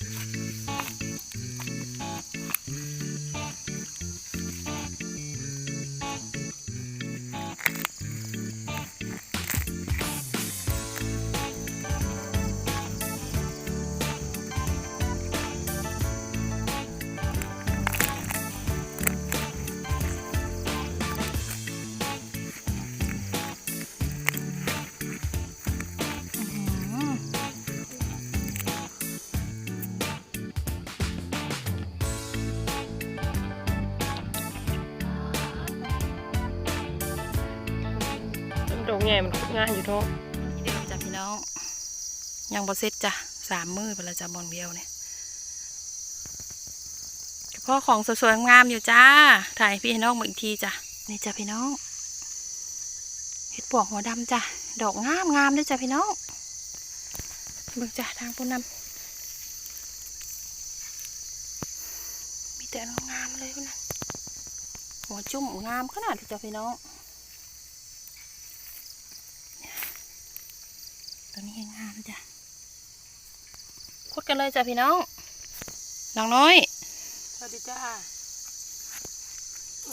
อื้อ งายอยู่ท้องนี่เดียวจ้ะพี่น้อง ยังบ่เสร็จจ้ะสามมือไปแล้วจ้ะบองเดียวเนี่ยพาะของสวยๆงามอยู่จ้า ถ่ายพี่น้องมาอีกทีจ้ะ นี่จ้ะพี่น้องเห็ดปวกหัวดำจ้ะ ดอกงามงามๆเลยจ้ะพี่น้องเบิ่งจ้ะทางปุ่นนำมีแต่งามเลยพุ่นนะหัวจุ่มงามขนาดที่จ้ะพี่น้องเนี่ยตัวนี้ยังงามจ้ะคุด กันเลยจ้ะพี่น้องน้องน้อย สวัสดีจ้า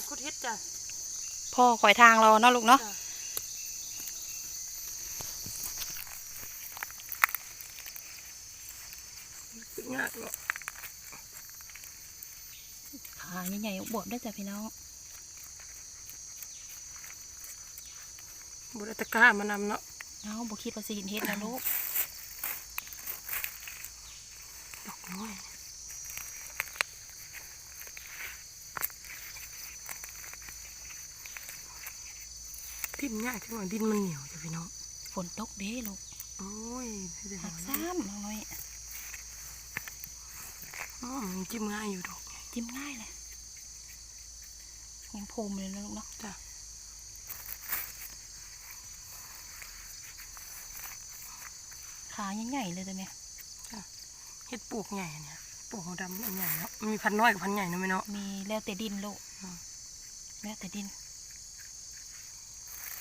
คุดเฮ็ดจ้ะพ่อคอยทางเราเนาะลูกเนาะจ้ะตึกงากเนาะขาใหญ่ๆบวบได้จ้ะพี่น้องบุรตะกร้ามานำเนาะเอาบุคิดว่าสิเห็นเฮ็ดนะลูก ดอกน้อยทิ่มยากจังหวะดินมันเหนียวจ้ะพี่น้อง ฝนตกเด้ลูก โอ้ยเดี๋ยวหักๆซ้ำน้องน้อยอ๋อมันจิ้มง่ายอยู่ดอก จิ้มง่ายเลยยังภูมิเลยนะลูกเนาะจ้ะขาใหญ่ๆเลยตัวเนี้ย เฮ็ดปลูกใหญ่เนี่ยปลูกหัวดำอันใหญ่เนาะมันมีพันน้อยกับพันใหญ่เนาะไหมเนาะมีแล้วแต่ดินลูกอืมแล้วแต่ดิน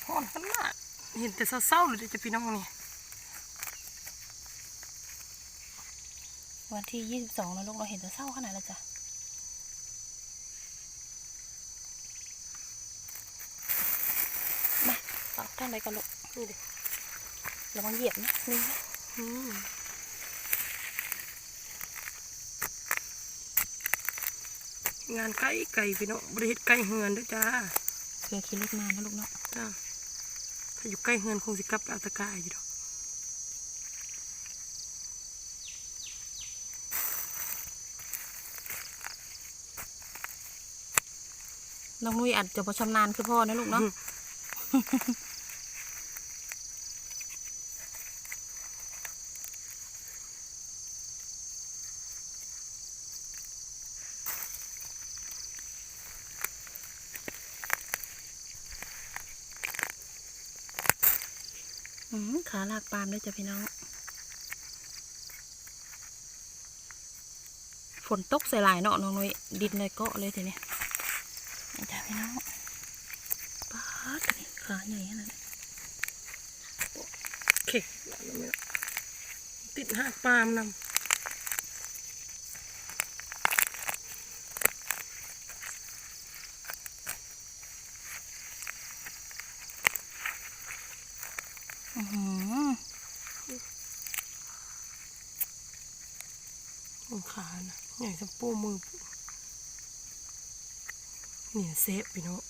ฮ้อนขนาดเห็นแต่เศร้าๆเลยเด้อจ้ะพี่น้องนี่วันที่ยี่สิบสองนะลูกเราเห็นแต่เศร้าขนาดแล้วจ้ะมาเอาท่านใดกันลูกนี่ดิระวังเหยียบนะนี่นะอืม งานไก่ไก่พี่น้องบริเฮ็ดไก่เฮือนเด้วยจ้าเพื่อขี่รถมานะลูกเนาะจ้าถ้าอยู่ใกล้เฮือนคงสิกลับไปเอาตะกร้าอยู่ดอกน้องนุ้ยอาจจะพอชำนาญคือพ่อนะลูกเนาะ อืมขาลา กปาล์มด้วยจ้ะพี่น้อง ฝนตกใส่หลายเนาะน้องนุ้ยดินเลยเกาะเลยทีนี้จ้ะพี่น้องป๊าดนี่ขาใหญ่ขนาดนี้โอเคติดหักปาล์มนำอหือำขา นะใหญ่สักปูมือเนี่ยเซฟพี่น้อง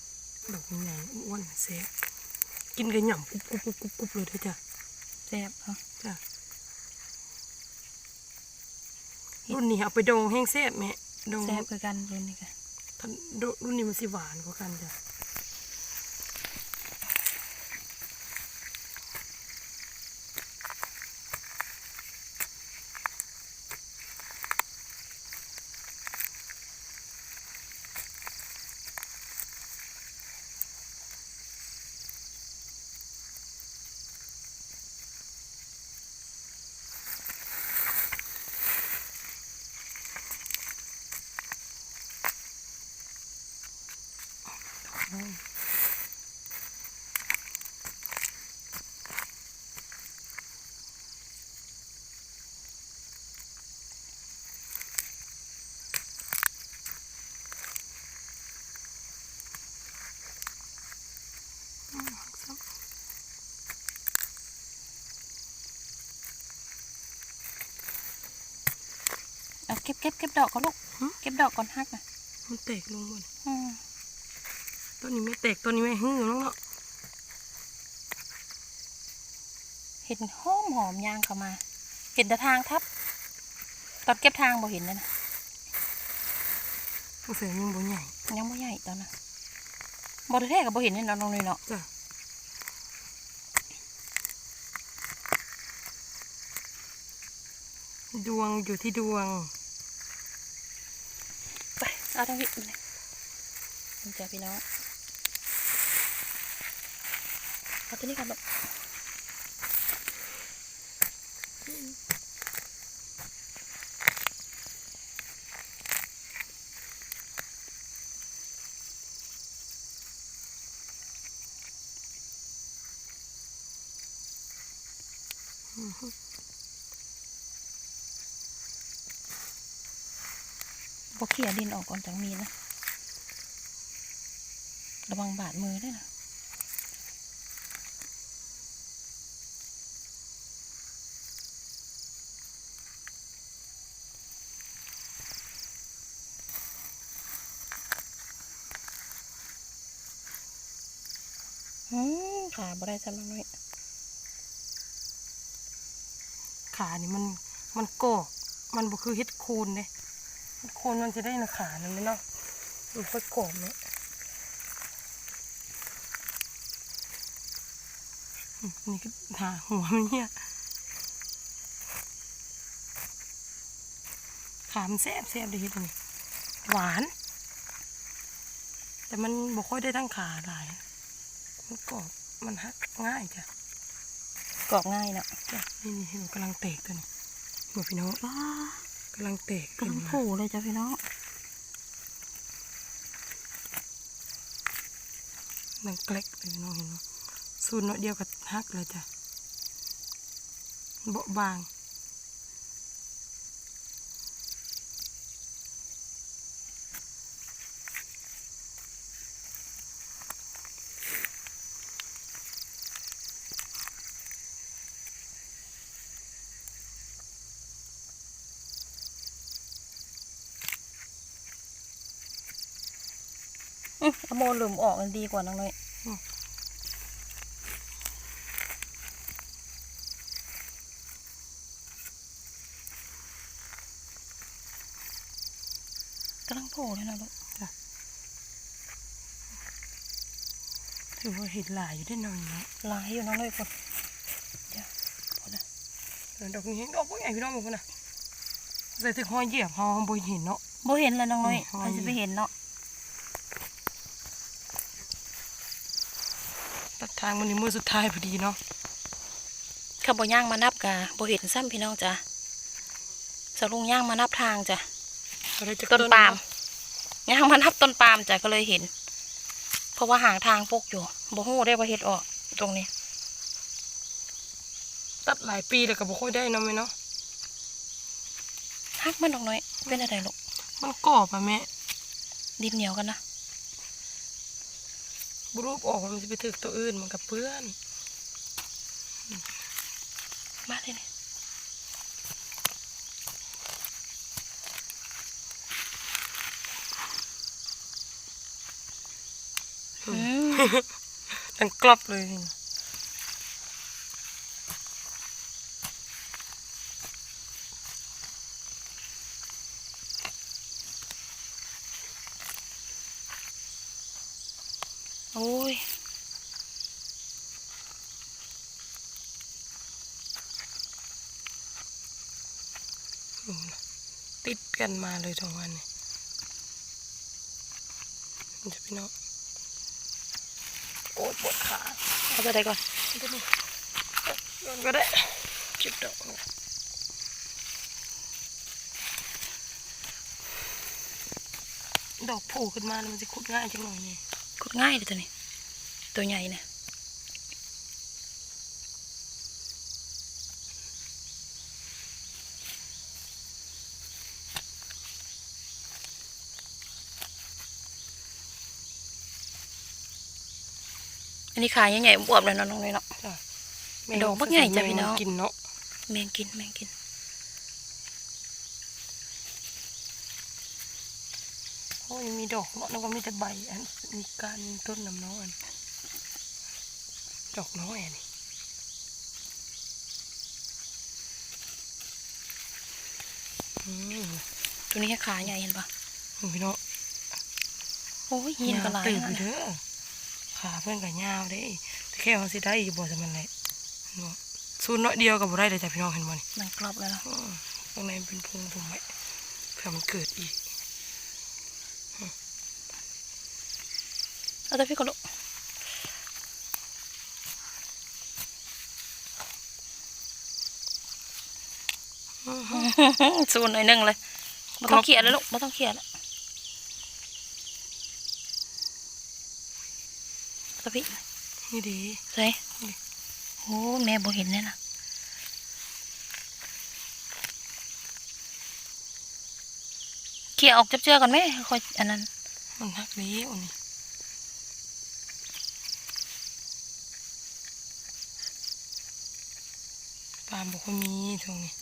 ดอกใหญ่ๆอ้วนๆเซฟกินกันหย่ำกรุบกรุบกรุบกรุบกรุบเลยเด้อจ้ะแซ่บเนาะจ้ะรุ่นนี้เอาไปดองแห้งแซ่บแม่ดองแซ่บคือกันรุ่นนี้กันท่านรุ่นนี้มันสิหวานกว่ากันจ้ะ เก็บเก็บเก็บดอกก่อนลูกหึเก็บดอกก่อนฮักนะมันแตกลงหมดอืมต้นนี้ไม่แตกต้นนี้ไม่หื้อน้องเนาะเห็นหอมหอมยางเข้ามา เห็นแต่ทางทับ ตอนเก็บทางบ่เห็นนะนะมันเสียยังบ่ใหญ่ยังบ่ใหญ่ตอนนั้นบ่ได้แท้ก็บ่เห็นนี่เนาะน้องนุ้ยเนาะจ้ะดวงอยู่ที่ดวงไป เอาทั้งนี้มาเลยนี่จ้ะพี่น้องเอาตัวนี้ก่อนลูก บ่ เขี่ยดินออกก่อนจังมีนะ ระวังบาดมือด้วยนะขาบ่ได้สำนักน้อยขานี่มันมันกกมันบ่คือเฮ็ดโคนเด้ คนมันจะได้นะขานั่นไหมเนาะมันค่อยกรอบเนี่ยอืมนี่ก็หาหัวมันเนี่ยขามันแซ่บแซ่บเลยเฮ็ดอันนี่หวาน แต่มันบ่ค่อยได้ทั้งขาหลาย มันกรอบมันฮักง่ายจ้ะกรอบง่ายเนาะจ้ะนี่นี่เห็นกำลังเตะตัวนี้หัวพี่น้องว้า กำลังเตะกำลังผูเลยจ้ะพี่น้องนังเกล็กเลยพี่น้องเห็นไหมสูนเนาะเดียวกับฮักเลยจ้ะเบาบาง อื้อเอาโมหลุมออกมันดีกว่าน้องน้อยกำลังโผล่เลยนะลูกถือว่าเห็ดหลายอยู่ได้หน่อยเนาะลายอยู่น้องน้อยคนเดี๋ยวพอนะเออดอกนี้เห็นดอกพวกใหญ่พี่น้องมึงคนน่ะใส่ถึงห้อยเหยียบห้องบนเห็นเนาะบ่เห็นเลยน้องน้อยอืมใครจะไปเห็นเนาะ ตัดทางมันนี่มือสุดท้ายพอดีเนาะข้าบ่ย่างมานับกะบ่เห็นซ้ำพี่น้องจ้ะสรุงย่างมานับทางจ้ะเอาได้จากต้นปาล์มย่างมานับต้นปาล์มจ้ะก็เลยเห็น เพราะว่าห่างทางพกอยู่บ่ฮู้ได้ว่าเฮ็ดออกตรงนี้ ตัดหลายปีเลยก็บ่ค่อยได้เนาะแม่เนาะฮักมันดอกน้อยเป็นอะไรลูกมันกรอบอะแม่ดินเหนียวกันนะ บรูปออกมันจะไปถึกตัวอื่นมันกับเปื้อน มาเลยนี่อืมดังกรอบเลย โอ้ยติดกันมาเลยทั้งวันนี่มันจะพี่น้องโอ้ปวดขาเอาตัวใดก่อนก็ได้โยนก็ได้จิบดอกดอกโผล่ขึ้นมาแล้วมันจะขุดง่ายจังหน่อยนี่ กดง่ายเลยตัวนี้ ตัวใหญ่นะอันนี้ขายใหญ่ๆบวบเลยเนาะน้องเลยเนาะจ้ะดอกบักใหญ่จ้ะพี่น้องกินเนาะแมงกินแมงกิน โอ้ยมีดอกเนาะนึกว่ามีแต่ใบอันมีก้านต้นน้ำน้องอันดอกน้อยอันนี้อืมตัวนี้แค่ขาใหญ่เห็นปะพี่น้องโอ้ยหินก็หลายตื่นนะไปเด้อขาเพื่อนกับยาวเด้แต่แค่เขาสิได้อีกบ่จะมันแหละเนาะสูนน้อยเดียวกับบ่ได้เลยจ้ะพี่น้องเห็นบ่นี่มันกรอบแล้วเนาะอืมข้างในเป็นพุงผมไว้เผื่อมันเกิดอีก เอาแต่พี่ก็ลุกอืมสูนหน่อยหนึงเลยไม่ต้องเขี่ยแล้วลูกไม่ต้องเขี่ยแล้วเอาแต่พี่นี่ดีใส่โอ้แม่บ่เห็นเนี่ยนะเขี่ยออกจับเจือก่อนไหมค่อยอันนั้นมันหักดีอันนี้ปลา บอกว่ามีตรงนี้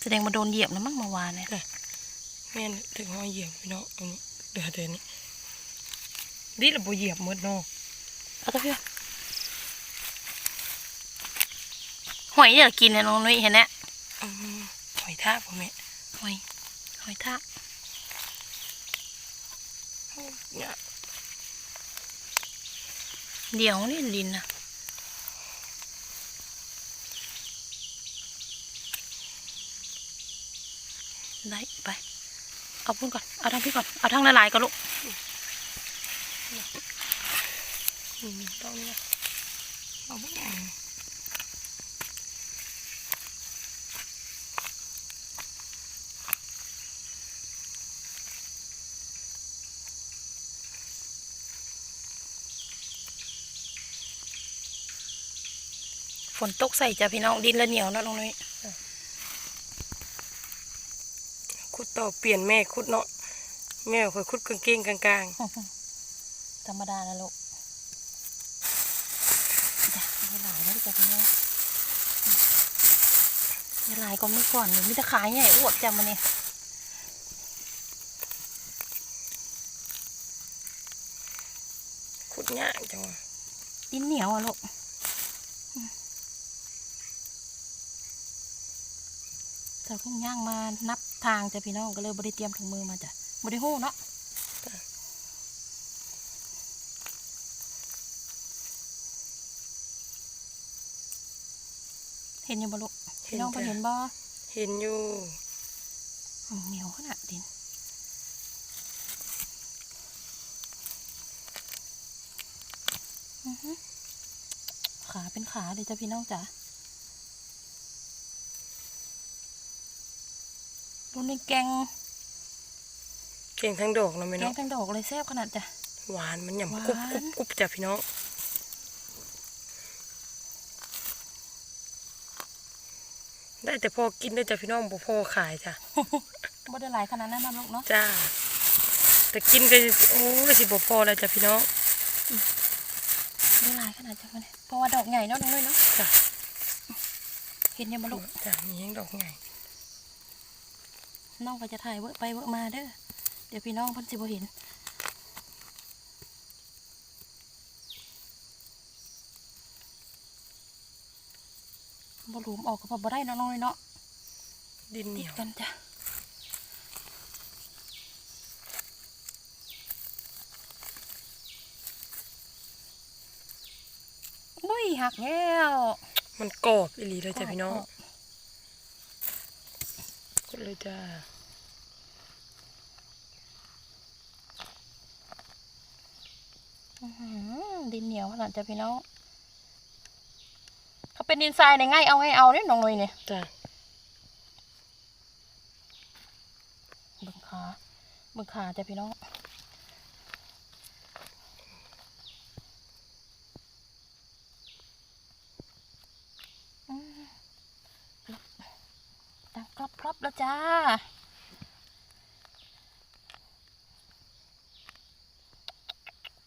แสดงมาโดนเหยียบนะมั้งเมื่อวานเนี่ยแม่นถึงห้อยเหยียบพี่น้องอันนี้เดือดเดือนนี้ดิเราบ่เหยียบหมดเนาะเอาตัวพี่ก่อนหอยเนี่ยกินเนี่ยน้องนุ้ยเห็นไหมอืมหอยทากพ่อแม่หอยหอยทาก เนี่ยเดี๋ยวนี่ดินนะได้ไป เอาพุ่นก่อน เอาทางพี่ก่อน เอาทางละลายก่อนลูกอืมต้องเนี่ยเอาบ่ได้ ฝนตกใส่จ้ะพี่น้องดินละเหนียวเนาะน้องนุ้ยขุดต่อเปลี่ยนแม่ขุดเนาะแม่คอยขุดกางเกงกลางธรรมดานะลูกจ้ะละลายแล้วจ้ะพี่น้องละลายก็ไม่ก่อนหนูมีแต่ขายใหญ่อวบจ้ะมันนี่ๆขุดยากจังวะดินเหนียวอะลูกอืมแต่ เพิ่งย่างมานับทางจ้ะพี่น้องก็เลยบริเตรียมถุงมือมาจ้ะบริหู้เนาะเห็นอยู่บ่ลูกพี่น้องไปเห็นบ่เห็นอยู่อืมเหนียวขนาดดินอื้อหือขาเป็นขาเลยจ้ะพี่น้องจ๋า ดูในแกงเก่งทั้งดอกเนาะแม่แกงเนาะทั้งดอกเลยแซ่บขนาดจ้ะ หวานมันหหย่ำวานกรุบกรุบกรุบจ้ะพี่น้องได้แต่พอกินได้จ้ะพี่น้องบ่พอขายจ้ะบ่ได้หลายขนาดนั้นนะลูกเนาะจ้าแต่กินก็โอ้ยสิบ่พอแล้วจ้ะพี่น้องบ่ได้หลายขนาดจ้ะมันเพราะว่าดอกใหญ่เนาะน้องเลยเนาะจ้ะเห็นยังบ่ลูกจ้ะมีแห้งดอกไง น้องก็จะถ่ายเวอะไปเวอะมาเด้อเดี๋ยวพี่น้องเพิ่นสิบ่เห็นบ่หลุมออกก็พอบ่ได้เนาะน้องเลยเนาะดินเหนียวกันจ้ะอุ้ยหักแล้วมันกรอบอีหลีเลยจ้ะพี่น้อง กรอบกดเลยจ้าอื้อหือดินเหนียวขนาดจ้ะพี่น้องเขาเป็นดินทรายเนี่ยง่ายเอาง่ายเอาเนี่ยน้องนุ้ยเนี่ยจ้ะเบึงขาเบึงขาจ้ะพี่น้องอืมดังกรอบกรอบๆแล้วจ้า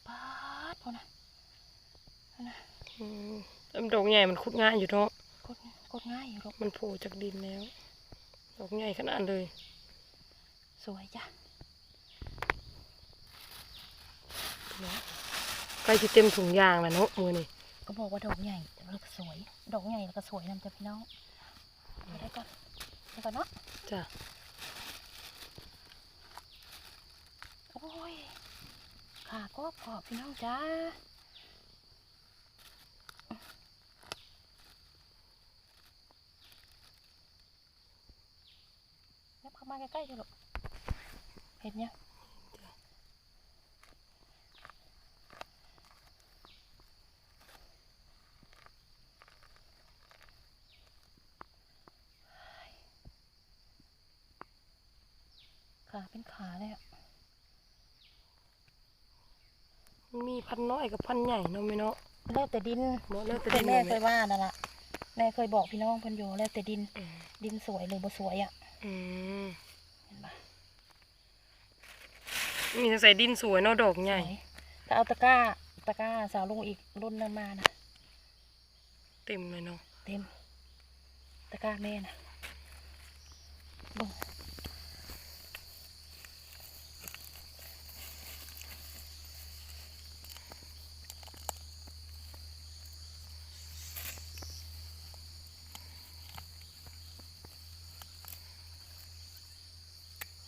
ปาดพอนะ อืมแต่มันดอกให ญ่มันคุดง่ายอยู่เนาะกดกดง่ายอยู่ลูกมันโผล่จากดินแล้วดอกใหญ่ขนาดเลย สวยจ้ะใกล้จะเต็มถุงยางแล้วเนาะมือนี่ก็บอกว่าดอกใหญ่แล้วก็สวย ดอกใหญ่แล้วก็สวยนำจ้ะพี่น้องไปได้ก่อนไปก่อนเนาะจ้ะโอ้ยขาก็ขอบพี่น้องจ้าแล้วเข้ามา ใกล้ๆเถอะลูกเห็นยังขาเป็นขาเลยอะมันมีพันน้อยกับพันใหญ่เนาะไหมเนาะแล้วแต่ดินเนาะแล้วแต่แต่ดินแม่เลยเคยว่านั่นแหละแม่เคยบอกพี่น้องเพิ่นอยู่แล้วแต่ดินอืมดินสวยหรือบ่สวยอะ อืมเห็นปะ มีใส่ดินสวยเนาะดอกสใหญ่วยถ้าเอาตะกร้าตะกร้าสาวลงอีกรุ่นนั้นมานะเต็มเลยเนาะ เต็ม ตะกร้าแม่นะเบ่ง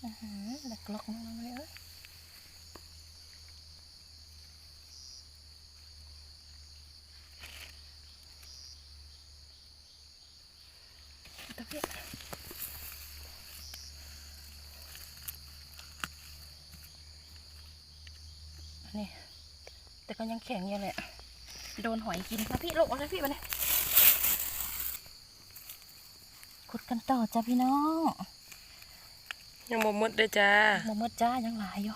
อือหือเด็กล็อกน้องเลยเอ้ยตะเพียนี่แต่ก็ยังแข็งอยู่เลยอะโดนหอยกินมาพี่ลูกเอาเลยพี่มาเลยขุดกันต่อจ้ะพี่น้อง ยังบ่หมดเด้อจ้าหมมืดจ้ายังหลายอยู่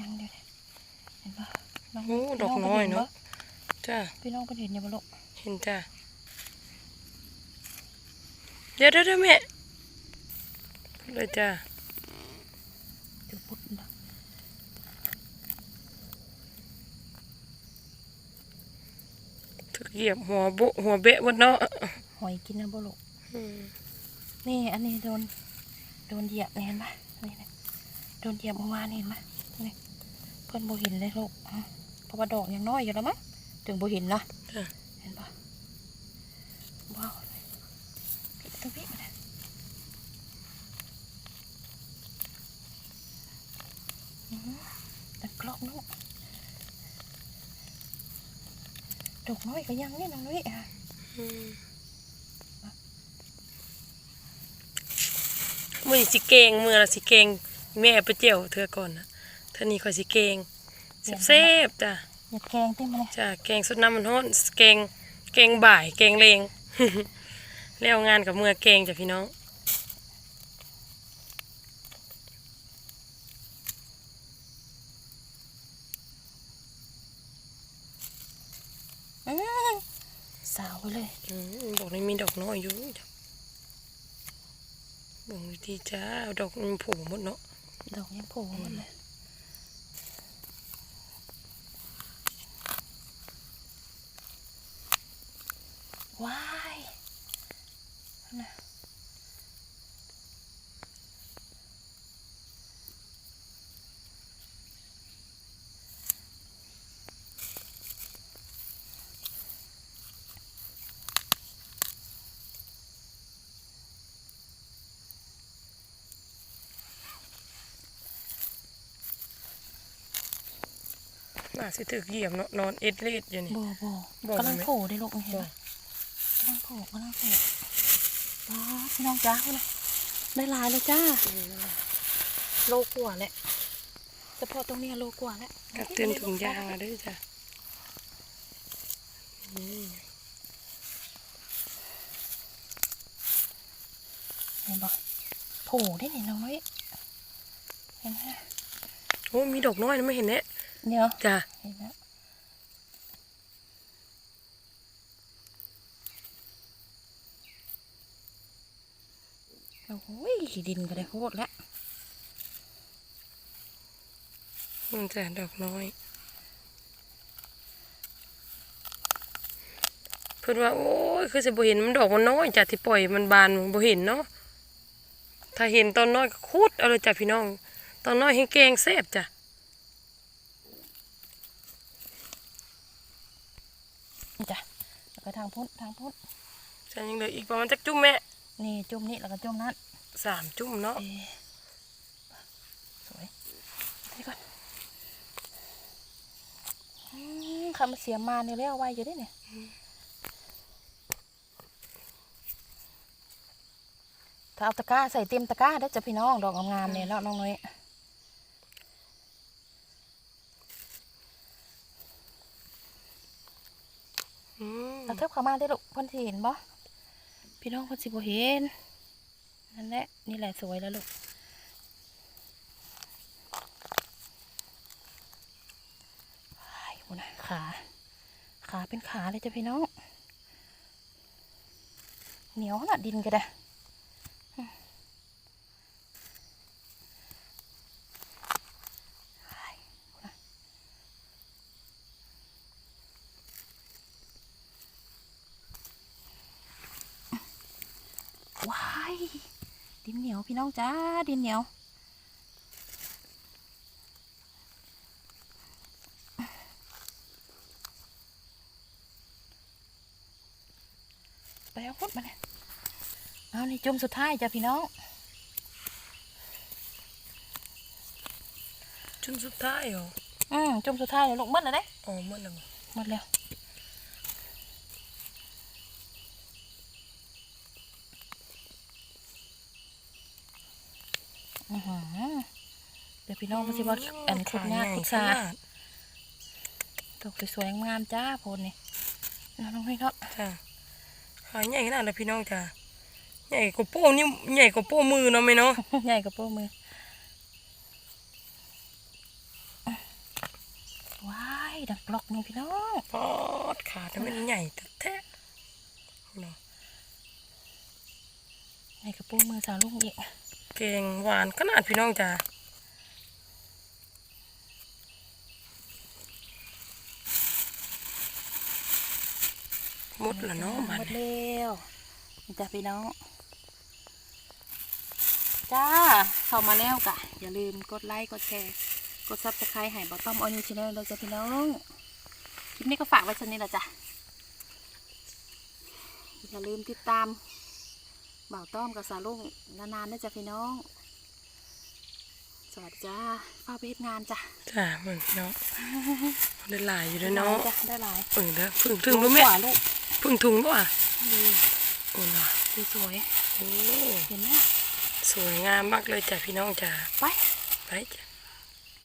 ยังเดี๋ยวดิเห็นปะน้งโอ้ดอกพี่น้อยพิ่ห็เนาะปจ้าพี่น้องก็เห็นอยู่บ่ลูกเห็นจ้าเดี๋ยวเดี๋ยวเดี๋ยวแม่เลยจ้า เดี๋ยวพุดนะ ถึก เหยียบหัวโบะหัวเบะบนเนาะหอยกินนะบ่ลูกอืมนี่อันนี้โดน โดนเหยียบนี่เห็นปะนี่นะโดนเหยียบเมื่อวานนี่เห็นปะนี่เพื่อนบ่เห็นเลยลูกอะเพราะว่าดอกยังน้อยอยู่แล้วมั้งถึงบ่เห็นนะจ้าเห็นปะว้าวพี่ตัวพี่มาเลยอื้อหือแต่กรอกลูก ดอกน้อยก็ยังเนี่ยน้องนุ้ยอะอืมมือสิเกงมือละสิเกงแม่ไปเจียวเธอก่อนนะเธอนี่คอยสิเกงเซฟๆจ้าอย่าแกงเต็มเลยจ้าแกงสุดน้ำมันฮ้อนแกงแกงบ่ายแกงเลงแล้วงานกับเมื่อแกงจ้ะพี่น้อง อื้อสาวไปเลย อืม บอกเลยมีดอกน้อยอยู่จ้ะบอกเลยดีจ้าเอาดอกมันโผล่หมดเนาะดอกยังโผล่หมดเลยว้ายนะ น่าสิถึกเหยียบเนาะนอนเอ็ดเลดอยู่นี่บ่บ่บ่กำลังไหมโผล่ได้ลูกเห็นบ่ปะกำลังโผล่กำลังโผล่ว้าพี่น้องจ้าเลยได้หลายเลยจ้าโลกว่าแหละเฉพาะตรงเนี้ยโลกว่าแหละกับเตือนถุงยางมาด้วยจ้ะนี่เห็นปะโผล่ได้นี่น้อยเห็นไหมโอ้มีดอกน้อยนะไม่เห็นเนี่ย เนี่ยจ้ะเห็นแล้วโอ้ยดินก็ได้โคตรแล้วมันจะดอกน้อยเพิ่นว่าโอ้ยคือสิบ่เห็นมันดอกมันน้อยจ้ะที่ปล่อยมันบานบ่เห็นเนาะถ้าเห็นตอนน้อยก็คูดเอาเลยจ้ะพี่น้อง ตอนน้อยให้แกงแซ่บจ้ะ จ้ะแล้วก็ทางพุ้นทางพุ้นจ้ะยังเหลืออีกประมาณจักจุ่มแม่ นี่จุ่มนี่แล้วก็จุ่มนั้นสามจุ่มเนาะเอ๊ะสวยนี่ก่อนอืมคำเสียมาเนี่ยแล้วไวอยู่ได้เนี่ยถ้าเอาตะกร้าใส่เต็มตะกร้าได้อจ้ะพี่น้องดอกงามๆเนี่ยเนาะน้องน้อย อืม เอามาได้ลูกเพิ่นเห็นบ่พี่น้องเพิ่นสิบ่เห็นนั่นแหละนี่แหละสวยแล้วลูกว้ายโหนะขา ขาเป็นขาเลยจ้ะพี่น้อง เหนียวน่ะดินก็ได้อืมว้ายโหนะว้ายดินเหนียว พี่น้องจ้าดินเหนียวไปเอาพุดมาเนี่ยเอานี่จุ่มสุดท้ายจ้ะพี่น้อง จุ่มสุดท้ายเหรออืมจุ่มสุดท้ายเลยลูกหมดแล้วเด้อ๋อหมดแล้วบ่หมดแล้วอือหือ เดี๋ยวพี่น้องมาสิว่าอันคุดงานคุดซาขใหญ่ขนดดอกสวยๆงามๆจ้าโพนนี่เอาน้องให้เนาะจ้ะขาใหญ่ขนาดเลยพี่น้องจ้ะใหญ่กว่าโป้นี่ใหญ่กว่าโป้มือเนาะไหมเนาะใหญ่กับโป้มือว้ายดักกลอกหนึงพี่น้องปอดขาแต่มันใหญ่แท้ๆเนาะใหญ่กับโป้มือสาวลุงอีก เก่งหวานขนาดพี่น้องจ้ะหมดละเนาะบัดหมดแล้วนี่จ้าพี่น้อง จ้าเข้ามาแล้วกะ อย่าลืมกดไลค์กดแชร์กดซับสไครต์ให้บอต้อมออนิวชแนลเลยจ้ะพี่น้องคลิปนี้ก็ฝากไว้ชนี้ละจ้ะอย่าลืมติดตาม บ่าวต้อมกับสาวลุงนานๆนะจ้ะพี่น้อง สวัสดีจ้าฝ้ากไปเฮ็ดงานจ้ะจ้ะเหมือนพี่น้องได้หลายอยู่ด้วยเนาะจ้ะได้หลายเออเด้อพึ่งถึงรู้ไหมกว่าลูกพึ่งถุงด้วยดีโอ้ล่ะดีสวยโอ้เห็นไหมสวยงามมากเลยจ้ะพี่น้องจ้ะไปไปจ้ะ